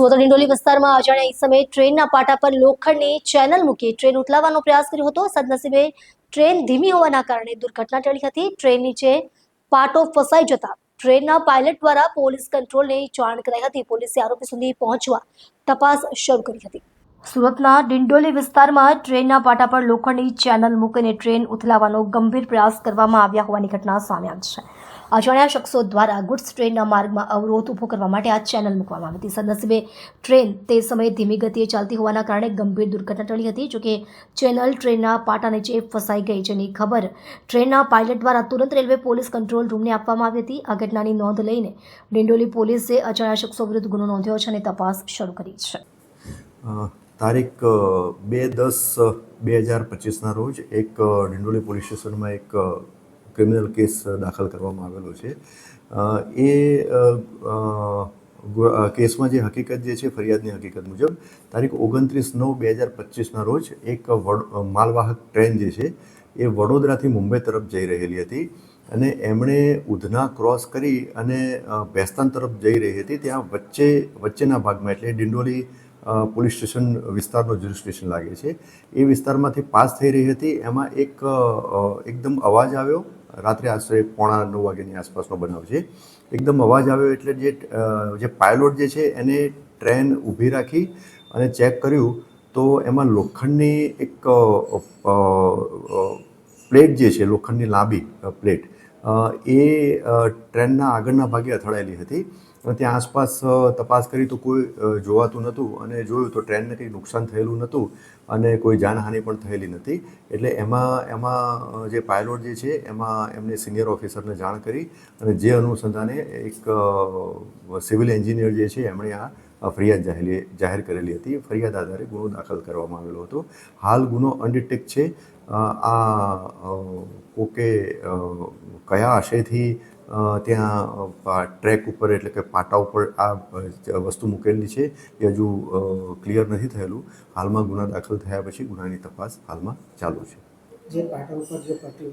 સુરત ડિંડોલી વિસ્તારમાં અજાણ્યા સમયે ટ્રેનના પાટા પર લોખંડની ચેનલ મૂકી ટ્રેન ઉથલાવવાનો પ્રયાસ કર્યો હતો. સદનસીબે ટ્રેન ધીમી હોવાના કારણે દુર્ઘટના ટળી હતી. ટ્રેન નીચે પાટો ફસાઈ જતા ટ્રેનના પાયલટ દ્વારા પોલીસ કંટ્રોલને જાણ કરાઈ હતી. પોલીસે આરોપી સુધી પહોંચવા તપાસ શરૂ કરી હતી. સુરતના ડિંડોલી વિસ્તારમાં ટ્રેનના પાટા પર લોખંડની ચેનલ મૂકીને ટ્રેન ઉથલાવવાનો ગંભીર પ્રયાસ કરવામાં આવ્યા હોવાની ઘટના સામે આવી છે. અજાણ્યા શખ્સો દ્વારા ગુડ્સ ટ્રેનના માર્ગમાં અવરોધ ઊભો કરવા માટે આ ચેનલ મૂકવામાં આવી હતી. સદનસીબે ટ્રેન તે સમયે ધીમી ગતિએ ચાલતી હોવાના કારણે ગંભીર દુર્ઘટના ટળી હતી જોકે ચેનલ ટ્રેનના પાટા નીચે ફસાઈ ગઈ, જેની ખબર ટ્રેનના પાયલટ દ્વારા તુરંત રેલવે પોલીસ કંટ્રોલ રૂમને આપવામાં આવી હતી. આ ઘટનાની નોંધ લઈને ડિંડોલી પોલીસે અજાણ્યા શખ્સો વિરુદ્ધ ગુનો નોંધ્યો છે અને તપાસ શરૂ કરી છે. તારીખ બે દસ બે હજાર પચીસના રોજ એક ડિંડોલી પોલીસ સ્ટેશનમાં એક ક્રિમિનલ કેસ દાખલ કરવામાં આવેલો છે. એ કેસમાં જે હકીકત જે છે, ફરિયાદની હકીકત મુજબ, તારીખ ઓગણત્રીસ નવ બે હજાર પચીસના રોજ એક વડ માલવાહક ટ્રેન જે છે, એ વડોદરાથી મુંબઈ તરફ જઈ રહેલી હતી. અને એમણે ઉધના ક્રોસ કરી અને ભેસ્તાન તરફ જઈ રહી હતી. ત્યાં વચ્ચે, વચ્ચેના ભાગમાં, એટલે ડિંડોલી પોલીસ સ્ટેશન વિસ્તારનો સ્ટેશન લાગે છે. એ વિસ્તારમાંથી પાસ થઈ રહી હતી. એમાં એક એકદમ અવાજ આવ્યો. રાત્રે આશરે પોણા નવ વાગ્યાની આસપાસનો બનાવ છે. એકદમ અવાજ આવ્યો એટલે જે જે પાયલોટ જે છે, એને ટ્રેન ઊભી રાખી અને ચેક કર્યું. તો એમાં લોખંડની એક પ્લેટ જે છે, લોખંડની લાંબી પ્લેટ એ ટ્રેનના આગળના ભાગે અથડાયેલી હતી. ત્યાં આસપાસ તપાસ કરી તો કોઈ જોવાતું નહોતું અને જોયું તો ટ્રેનને કંઈ નુકસાન થયેલું નહોતું અને કોઈ જાનહાનિ પણ થયેલી નથી. એટલે એમાં એમાં જે પાયલોટ જે છે, એમાં એમને સિનિયર ઓફિસરને જાણ કરી અને જે અનુસંધાને એક સિવિલ એન્જિનિયર જે છે, એમણે આ ફરિયાદ જાહેર જાહેર કરેલી હતી. ફરિયાદ આધારે ગુનો દાખલ કરવામાં આવેલો હતો. હાલ ગુનો અનડિટેક છે. આ કોકે કયા આશયથી ત્યાં ટ્રેક ઉપર એટલે કે પાટા ઉપર આ વસ્તુ મૂકેલી છે એ હજુ ક્લિયર નથી થયેલું. હાલમાં ગુના દાખલ થયા પછી ગુનાની તપાસ હાલમાં ચાલુ છે. જે પાટા ઉપર જે પટ્ટી